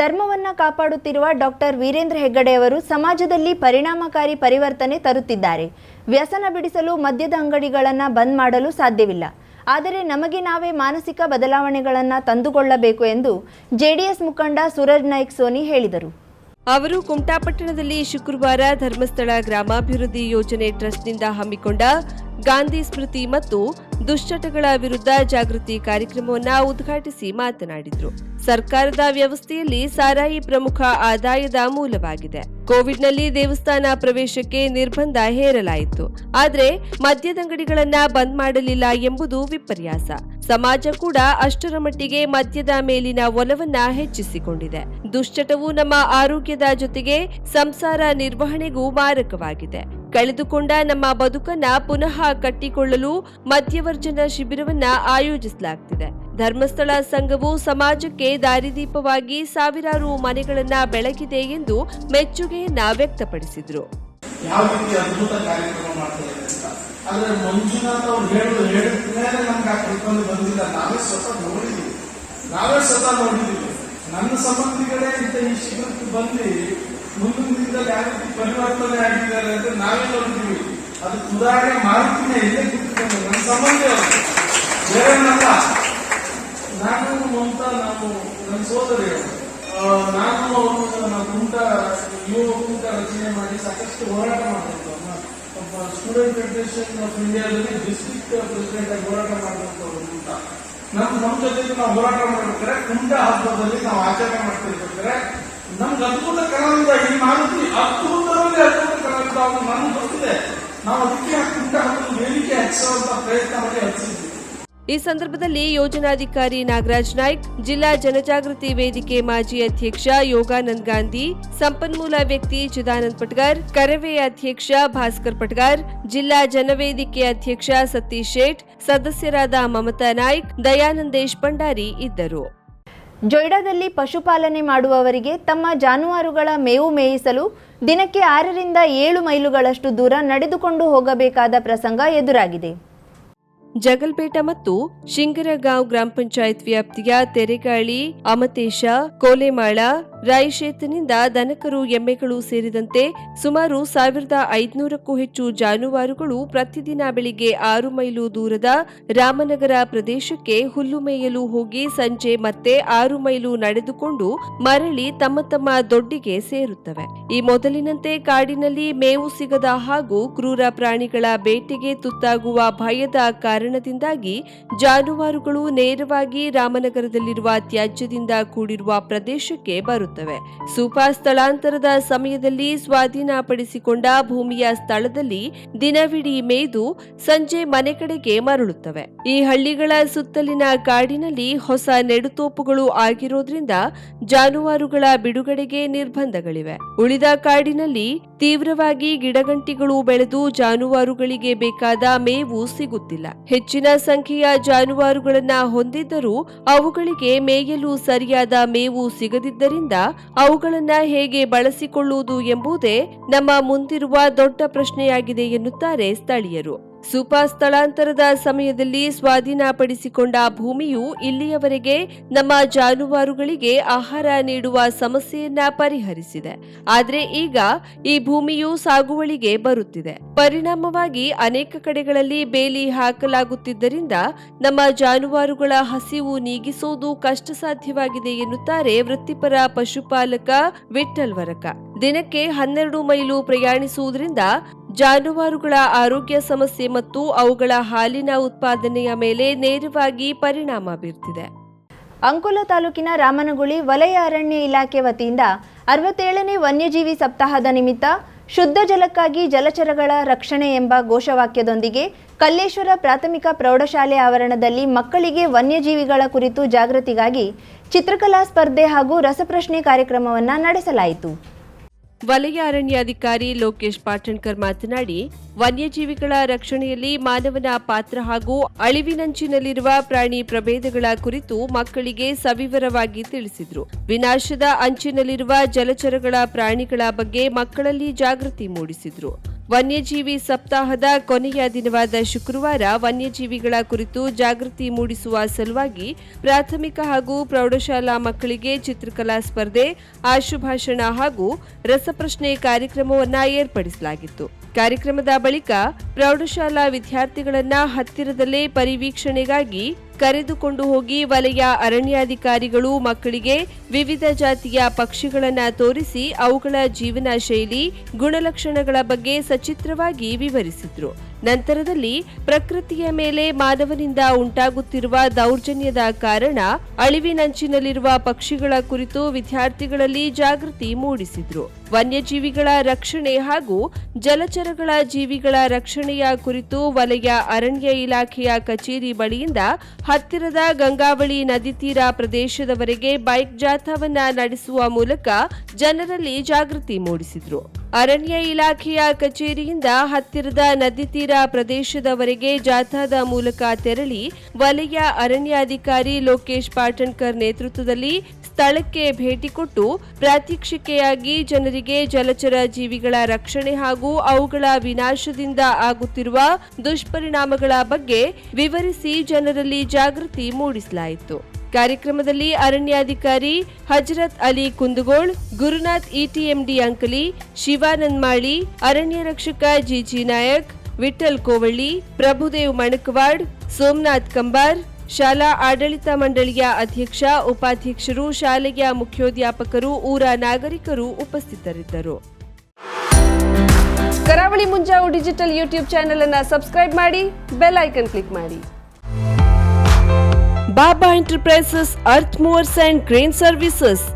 ಧರ್ಮವನ್ನ ಕಾಪಾಡುತ್ತಿರುವ ಡಾಕ್ಟರ್ ವೀರೇಂದ್ರ ಹೆಗ್ಗಡೆಯವರು ಸಮಾಜದಲ್ಲಿ ಪರಿಣಾಮಕಾರಿ ಪರಿವರ್ತನೆ ತರುತ್ತಿದ್ದಾರೆ. ವ್ಯಸನ ಬಿಡಿಸಲು ಮದ್ಯದ ಅಂಗಡಿಗಳನ್ನು ಬಂದ್ ಮಾಡಲು ಸಾಧ್ಯವಿಲ್ಲ. ಆದರೆ ನಮಗೆ ನಾವೇ ಮಾನಸಿಕ ಬದಲಾವಣೆಗಳನ್ನು ತಂದುಕೊಳ್ಳಬೇಕು ಎಂದು ಜೆಡಿಎಸ್ ಮುಖಂಡ ಸೂರಜ್ ನಾಯ್ಕ್ ಸೋನಿ ಹೇಳಿದರು. ಅವರು ಕುಮಟಾಪಟ್ಟಣದಲ್ಲಿ ಶುಕ್ರವಾರ ಧರ್ಮಸ್ಥಳ ಗ್ರಾಮಾಭಿವೃದ್ಧಿ ಯೋಜನೆ ಟ್ರಸ್ಟ್ನಿಂದ ಹಮ್ಮಿಕೊಂಡ ಗಾಂಧಿ ಸ್ಮೃತಿ ಮತ್ತು ದುಶ್ಚಟಗಳ ವಿರುದ್ಧ ಜಾಗೃತಿ ಕಾರ್ಯಕ್ರಮವನ್ನು ಉದ್ಘಾಟಿಸಿ ಮಾತನಾಡಿದರು. ಸರ್ಕಾರದ ವ್ಯವಸ್ಥೆಯಲ್ಲಿ ಸಾರಾಯಿ ಪ್ರಮುಖ ಆದಾಯದ ಮೂಲವಾಗಿದೆ. ಕೋವಿಡ್ನಲ್ಲಿ ದೇವಸ್ಥಾನ ಪ್ರವೇಶಕ್ಕೆ ನಿರ್ಬಂಧ ಹೇರಲಾಯಿತು. ಆದರೆ ಮದ್ಯದಂಗಡಿಗಳನ್ನ ಬಂದ್ ಮಾಡಲಿಲ್ಲ ಎಂಬುದು ವಿಪರ್ಯಾಸ. ಸಮಾಜ ಕೂಡ ಅಷ್ಟರ ಮಟ್ಟಿಗೆ ಮದ್ಯದ ಮೇಲಿನ ಒಲವನ್ನ ಹೆಚ್ಚಿಸಿಕೊಂಡಿದೆ. ದುಶ್ಚಟವು ನಮ್ಮ ಆರೋಗ್ಯದ ಜೊತೆಗೆ ಸಂಸಾರ ನಿರ್ವಹಣೆಗೂ ಮಾರಕವಾಗಿದೆ. ಕಳೆದುಕೊಂಡ ನಮ್ಮ ಬದುಕನ್ನ ಪುನಃ ಕಟ್ಟಿಕೊಳ್ಳಲು ಮಧ್ಯವರ್ಜನ ಶಿಬಿರವನ್ನ ಆಯೋಜಿಸಲಾಗ್ತಿದೆ. ಧರ್ಮಸ್ಥಳ ಸಂಘವು ಸಮಾಜಕ್ಕೆ ದಾರಿದೀಪವಾಗಿ ಸಾವಿರಾರು ಮನೆಗಳನ್ನ ಬೆಳಗಿದೆ ಎಂದು ಮೆಚ್ಚುಗೆಯನ್ನ ವ್ಯಕ್ತಪಡಿಸಿದ್ರು. ಯಾವ ರೀತಿ ಅದ್ಭುತ ಕಾರ್ಯಕ್ರಮ ಮಾಡ್ತಾರೆ ಅಂತ. ಆದ್ರೆ ಮಂಜುನಾಥ್ ಅವ್ರು ಹೇಳುದು ಹೇಳಿದ ಮೇಲೆ ನಮ್ಗೆ ಆ ಕಲ್ಪನೆ ಬಂದಿಲ್ಲ. ನಾವೇ ಸ್ವತಃ ನೋಡಿದೀವಿ. ನಾವೇ ಸ್ವತಃ ನೋಡಿದೀವಿ. ನನ್ನ ಸಂಬಂಧಿಗಳೇ ಇಂಥ ಈ ಶಿಬಿರಕ್ಕೆ ಬಂದು ಮುಂದಿನ ದಿನದಲ್ಲಿ ಯಾವ ರೀತಿ ಪರಿವರ್ತನೆ ಆಗಿದ್ದಾರೆ ಅಂತ ನಾವೇ ನೋಡ್ತೀವಿ ಅದು ಉದಾಹರಣೆ ಮಾಡ್ತೀನಿ ಇಲ್ಲೇ ಕೂತ್ಕೊಂಡು ನನ್ನ ಸಂಬಂಧ ಬೇರೆನಲ್ಲ ನಾನು ಅಂತ ನಾನು, ನನ್ನ ಸೋದರಿಯರು ನಾನು ಅವರು ನಾವು ಕುಂಟ ಯುವ ಕುಂಟ ರಚನೆ ಮಾಡಿ ಸಾಕಷ್ಟು ಹೋರಾಟ ಮಾಡಿದ್ದು ಸ್ಟೂಡೆಂಟ್ ಫೆಡರೇಷನ್ ಆಫ್ ಇಂಡಿಯಾದಲ್ಲಿ ಡಿಸ್ಟ್ರಿಕ್ಟ್ ಪ್ರೆಸಿಡೆಂಟ್ ಆಗಿ ಹೋರಾಟ ಮಾಡಿದಂಥವ್ರು ಕುಂಟ. ನಮ್ಮ ನಮ್ಮ ಜೊತೆಗೆ ನಾವು ಹೋರಾಟ ಮಾಡ್ಬೇಕಾದ್ರೆ ಕುಂಟ ಹಬ್ಬದಲ್ಲಿ ನಾವು ಆಚರಣೆ ಮಾಡ್ತಿರ್ಬೇಕಾದ್ರೆ ನಮ್ಗೆ ಅದ್ಭುತ ಕಲಾವಿದ ಈ ಅದ್ಭುತ ಕಲಾವಿದ ಅವನು ನಾನು ನಾವು ಅದಕ್ಕೆ ವೇದಿಕೆ ಪ್ರಯತ್ನ ಈ ಸಂದರ್ಭದಲ್ಲಿ ಯೋಜನಾಧಿಕಾರಿ ನಾಗರಾಜ್ ನಾಯ್ಕ್, ಜಿಲ್ಲಾ ಜನಜಾಗೃತಿ ವೇದಿಕೆ ಮಾಜಿ ಅಧ್ಯಕ್ಷ ಯೋಗಾನಂದ್ ಗಾಂಧಿ, ಸಂಪನ್ಮೂಲ ವ್ಯಕ್ತಿ ಚಿದಾನಂದ್ ಪಟ್ಗರ್, ಕರವೇ ಅಧ್ಯಕ್ಷ ಭಾಸ್ಕರ್ ಪಟ್ಗರ್, ಜಿಲ್ಲಾ ಜನವೇದಿಕೆ ಅಧ್ಯಕ್ಷ ಸತೀಶ್ ಶೇಟ್, ಸದಸ್ಯರಾದ ಮಮತಾ ನಾಯ್ಕ್, ದಯಾನಂದೇಶ್ ಭಂಡಾರಿ ಇದ್ದರು. ಜೊಯ್ಡಾದಲ್ಲಿ ಪಶುಪಾಲನೆ ಮಾಡುವವರಿಗೆ ತಮ್ಮ ಜಾನುವಾರುಗಳ ಮೇವು ಮೇಯಿಸಲು ದಿನಕ್ಕೆ ಆರರಿಂದ ಏಳು ಮೈಲುಗಳಷ್ಟು ದೂರ ನಡೆದುಕೊಂಡು ಹೋಗಬೇಕಾದ ಪ್ರಸಂಗ ಎದುರಾಗಿದೆ. ಜಗಲ್ಪೇಟ ಮತ್ತು ಶಿಂಗರಗಾಂವ್ ಗ್ರಾಮ ಪಂಚಾಯತ್ ವ್ಯಾಪ್ತಿಯ ತೆರೆಗಾಳಿ, ಅಮತೇಶ, ಕೋಲೆಮಾಳ, ರಾಯಶೇತನಿಂದ ದನಕರು, ಎಮ್ಮೆಗಳು ಸೇರಿದಂತೆ ಸುಮಾರು ಸಾವಿರದ ಐದುನೂರಕ್ಕೂ ಹೆಚ್ಚು ಜಾನುವಾರುಗಳು ಪ್ರತಿದಿನ ಬೆಳಿಗ್ಗೆ ಆರು ಮೈಲು ದೂರದ ರಾಮನಗರ ಪ್ರದೇಶಕ್ಕೆ ಹುಲ್ಲು ಮೇಯಲು ಹೋಗಿ ಸಂಜೆ ಮತ್ತೆ ಆರು ಮೈಲು ನಡೆದುಕೊಂಡು ಮರಳಿ ತಮ್ಮ ತಮ್ಮ ದೊಡ್ಡಿಗೆ ಸೇರುತ್ತವೆ. ಈ ಮೊದಲಿನಂತೆ ಕಾಡಿನಲ್ಲಿ ಮೇವು ಸಿಗದ ಹಾಗೂ ಕ್ರೂರ ಪ್ರಾಣಿಗಳ ಬೇಟೆಗೆ ತುತ್ತಾಗುವ ಭಯದ ಕಾರಣದಿಂದಾಗಿ ಜಾನುವಾರುಗಳು ನೇರವಾಗಿ ರಾಮನಗರದಲ್ಲಿರುವ ತ್ಯಾಜ್ಯದಿಂದ ಕೂಡಿರುವ ಪ್ರದೇಶಕ್ಕೆ ಬರುತ್ತವೆ. ಸೂಪಾ ಸ್ಥಳಾಂತರದ ಸಮಯದಲ್ಲಿ ಸ್ವಾಧೀನಪಡಿಸಿಕೊಂಡ ಭೂಮಿಯ ಸ್ಥಳದಲ್ಲಿ ದಿನವಿಡೀ ಮೇಯ್ದು ಸಂಜೆ ಮನೆ ಕಡೆಗೆ ಮರಳುತ್ತವೆ. ಈ ಹಳ್ಳಿಗಳ ಸುತ್ತಲಿನ ಕಾಡಿನಲ್ಲಿ ಹೊಸ ನೆಡುತೋಪುಗಳು ಆಗಿರೋದ್ರಿಂದ ಜಾನುವಾರುಗಳ ಬಿಡುಗಡೆಗೆ ನಿರ್ಬಂಧಗಳಿವೆ. ಉಳಿದ ಕಾಡಿನಲ್ಲಿ ತೀವ್ರವಾಗಿ ಗಿಡಗಂಟಿಗಳು ಬೆಳೆದು ಜಾನುವಾರುಗಳಿಗೆ ಬೇಕಾದ ಮೇವು ಸಿಗುತ್ತಿಲ್ಲ. ಹೆಚ್ಚಿನ ಸಂಖ್ಯೆಯ ಜಾನುವಾರುಗಳನ್ನ ಹೊಂದಿದ್ದರೂ ಅವುಗಳಿಗೆ ಮೇಯಲು ಸರಿಯಾದ ಮೇವು ಸಿಗದಿದ್ದರಿಂದ ಅವುಗಳನ್ನ ಹೇಗೆ ಬಳಸಿಕೊಳ್ಳುವುದು ಎಂಬುದೇ ನಮ್ಮ ಮುಂದಿರುವ ದೊಡ್ಡ ಪ್ರಶ್ನೆಯಾಗಿದೆ ಎನ್ನುತ್ತಾರೆ ಸ್ಥಳೀಯರು. ಸುಪಾ ಸ್ಥಳಾಂತರದ ಸಮಯದಲ್ಲಿ ಸ್ವಾಧೀನಪಡಿಸಿಕೊಂಡ ಭೂಮಿಯು ಇಲ್ಲಿಯವರೆಗೆ ನಮ್ಮ ಜಾನುವಾರುಗಳಿಗೆ ಆಹಾರ ನೀಡುವ ಸಮಸ್ಯೆಯನ್ನ ಪರಿಹರಿಸಿದೆ. ಆದರೆ ಈಗ ಈ ಭೂಮಿಯು ಸಾಗುವಳಿಗೆ ಬರುತ್ತಿದೆ. ಪರಿಣಾಮವಾಗಿ ಅನೇಕ ಕಡೆಗಳಲ್ಲಿ ಬೇಲಿ ಹಾಕಲಾಗುತ್ತಿದ್ದರಿಂದ ನಮ್ಮ ಜಾನುವಾರುಗಳ ಹಸಿವು ನೀಗಿಸುವುದು ಕಷ್ಟ ಸಾಧ್ಯವಾಗಿದೆ ಎನ್ನುತ್ತಾರೆ ವೃತ್ತಿಪರ ಪಶುಪಾಲಕ ವಿಠ್ಠಲ್ ವರಕ. ದಿನಕ್ಕೆ ಹನ್ನೆರಡು ಮೈಲು ಪ್ರಯಾಣಿಸುವುದರಿಂದ ಜಾನುವಾರುಗಳ ಆರೋಗ್ಯ ಸಮಸ್ಯೆ ಮತ್ತು ಅವುಗಳ ಹಾಲಿನ ಉತ್ಪಾದನೆಯ ಮೇಲೆ ನೇರವಾಗಿ ಪರಿಣಾಮ ಬೀರ್ತಿದೆ. ಅಂಕೋಲ ತಾಲೂಕಿನ ರಾಮನಗುಳಿ ವಲಯ ಅರಣ್ಯ ಇಲಾಖೆ ವತಿಯಿಂದ ಅರವತ್ತೇಳನೇ ವನ್ಯಜೀವಿ ಸಪ್ತಾಹದ ನಿಮಿತ್ತ ಶುದ್ಧ ಜಲಕ್ಕಾಗಿ ಜಲಚರಗಳ ರಕ್ಷಣೆ ಎಂಬ ಘೋಷವಾಕ್ಯದೊಂದಿಗೆ ಕಲ್ಲೇಶ್ವರ ಪ್ರಾಥಮಿಕ ಪ್ರೌಢಶಾಲೆ ಆವರಣದಲ್ಲಿ ಮಕ್ಕಳಿಗೆ ವನ್ಯಜೀವಿಗಳ ಕುರಿತು ಜಾಗೃತಿಗಾಗಿ ಚಿತ್ರಕಲಾ ಸ್ಪರ್ಧೆ ಹಾಗೂ ರಸಪ್ರಶ್ನೆ ಕಾರ್ಯಕ್ರಮವನ್ನು ನಡೆಸಲಾಯಿತು. ವಲಯ ಅರಣ್ಯಾಧಿಕಾರಿ ಲೋಕೇಶ್ ಪಾಟಣ್ಕರ್ ಮಾತನಾಡಿ, ವನ್ಯಜೀವಿಗಳ ರಕ್ಷಣೆಯಲ್ಲಿ ಮಾನವನ ಪಾತ್ರ ಹಾಗೂ ಅಳಿವಿನಂಚಿನಲ್ಲಿರುವ ಪ್ರಾಣಿ ಪ್ರಭೇದಗಳ ಕುರಿತು ಮಕ್ಕಳಿಗೆ ಸವಿವರವಾಗಿ ತಿಳಿಸಿದರು. ವಿನಾಶದ ಅಂಚಿನಲ್ಲಿರುವ ಜಲಚರಗಳ ಪ್ರಾಣಿಗಳ ಬಗ್ಗೆ ಮಕ್ಕಳಲ್ಲಿ ಜಾಗೃತಿ ಮೂಡಿಸಿದ್ರು. ವನ್ಯಜೀವಿ ಸಪ್ತಾಹದ ಕೊನೆಯ ದಿನವಾದ ಶುಕ್ರವಾರ ವನ್ಯಜೀವಿಗಳ ಕುರಿತು ಜಾಗೃತಿ ಮೂಡಿಸುವ ಸಲುವಾಗಿ ಪ್ರಾಥಮಿಕ ಹಾಗೂ ಪ್ರೌಢಶಾಲಾ ಮಕ್ಕಳಿಗೆ ಚಿತ್ರಕಲಾ ಸ್ಪರ್ಧೆ, ಆಶುಭಾಷಣ ಹಾಗೂ ರಸಪ್ರಶ್ನೆ ಕಾರ್ಯಕ್ರಮವನ್ನು ಏರ್ಪಡಿಸಲಾಗಿತ್ತು. ಕಾರ್ಯಕ್ರಮದ ಬಳಿಕ ಪ್ರೌಢಶಾಲಾ ವಿದ್ಯಾರ್ಥಿಗಳನ್ನ ಹತ್ತಿರದಲ್ಲೇ ಪರಿವೀಕ್ಷಣೆಗಾಗಿ ಕರೆದುಕೊಂಡು ಹೋಗಿ ವಲಯ ಅರಣ್ಯಾಧಿಕಾರಿಗಳು ಮಕ್ಕಳಿಗೆ ವಿವಿಧ ಜಾತಿಯ ಪಕ್ಷಿಗಳನ್ನು ತೋರಿಸಿ ಅವುಗಳ ಜೀವನ ಶೈಲಿ, ಗುಣಲಕ್ಷಣಗಳ ಬಗ್ಗೆ ಸಚಿತ್ರವಾಗಿ ವಿವರಿಸಿದ್ರು. ನಂತರದಲ್ಲಿ ಪ್ರಕೃತಿಯ ಮೇಲೆ ಮಾನವನಿಂದ ಉಂಟಾಗುತ್ತಿರುವ ದೌರ್ಜನ್ಯದ ಕಾರಣ ಅಳಿವಿನಂಚಿನಲ್ಲಿರುವ ಪಕ್ಷಿಗಳ ಕುರಿತು ವಿದ್ಯಾರ್ಥಿಗಳಲ್ಲಿ ಜಾಗೃತಿ ಮೂಡಿಸಿದ್ರು. ವನ್ಯಜೀವಿಗಳ ರಕ್ಷಣೆ ಹಾಗೂ ಜಲಚರಗಳ ಜೀವಿಗಳ ರಕ್ಷಣೆಯ ಕುರಿತು ವಲಯ ಅರಣ್ಯ ಇಲಾಖೆಯ ಕಚೇರಿ ಬಳಿಯಿಂದ ಹತ್ತಿರದ ಗಂಗಾವಳಿ ನದಿ ತೀರ ಪ್ರದೇಶದವರೆಗೆ ಬೈಕ್ ಜಾಥಾವನ್ನ ನಡೆಸುವ ಮೂಲಕ ಜನರಲ್ಲಿ ಜಾಗೃತಿ ಮೂಡಿಸಿದ್ರು. ಅರಣ್ಯ ಇಲಾಖೆಯ ಕಚೇರಿಯಿಂದ ಹತ್ತಿರದ ನದಿ ತೀರ ಪ್ರದೇಶದವರೆಗೆ ಜಾಥಾದ ಮೂಲಕ ತೆರಳಿ ವಲಯ ಅರಣ್ಯಾಧಿಕಾರಿ ಲೋಕೇಶ್ ಪಾಟಣ್ಕರ್ ನೇತೃತ್ವದಲ್ಲಿ ಸ್ಥಳಕ್ಕೆ ಭೇಟಿ ಕೊಟ್ಟು ಪ್ರಾತ್ಯಕ್ಷಿಕೆಯಾಗಿ ಜನರಿಗೆ ಜಲಚರ ಜೀವಿಗಳ ರಕ್ಷಣೆ ಹಾಗೂ ಅವುಗಳ ವಿನಾಶದಿಂದ ಆಗುತ್ತಿರುವ ದುಷ್ಪರಿಣಾಮಗಳ ಬಗ್ಗೆ ವಿವರಿಸಿ ಜನರಲ್ಲಿ ಜಾಗೃತಿ ಮೂಡಿಸಲಾಯಿತು. ಕಾರ್ಯಕ್ರಮದಲ್ಲಿ ಅರಣ್ಯಾಧಿಕಾರಿ ಹಜರತ್ ಅಲಿ ಕುಂದಗೋಳ್, ಗುರುನಾಥ್ ಇಟಿಎಂಡಿ ಅಂಕಲಿ, ಶಿವಾನಂದ್ ಮಾಳಿ, ಅರಣ್ಯ ರಕ್ಷಕ ಜಿಜಿ ನಾಯಕ್ ವಿಠಲ್ ಕೋವಳ್ಳಿ, ಪ್ರಭುದೇವ್ ಮಣಕವಾಡ್, ಸೋಮನಾಥ್ ಕಂಬಾರ್, ಶಾಲಾ ಆಡಳಿತ ಮಂಡಳಿಯ ಅಧ್ಯಕ್ಷ, ಉಪಾಧ್ಯಕ್ಷರು, ಶಾಲೆಯ ಮುಖ್ಯೋಧ್ಯಾಪಕರು ಊರ ನಾಗರಿಕರು ಉಪಸ್ಥಿತರಿದ್ದರು. Karavali Munjavu digital YouTube channel ಅನ್ನು ಸಬ್ಸ್ಕ್ರೈಬ್ ಮಾಡಿ, ಬೆಲ್ ಐಕನ್ ಕ್ಲಿಕ್ ಮಾಡಿ. Baba Enterprises Earth Movers and Crane Services.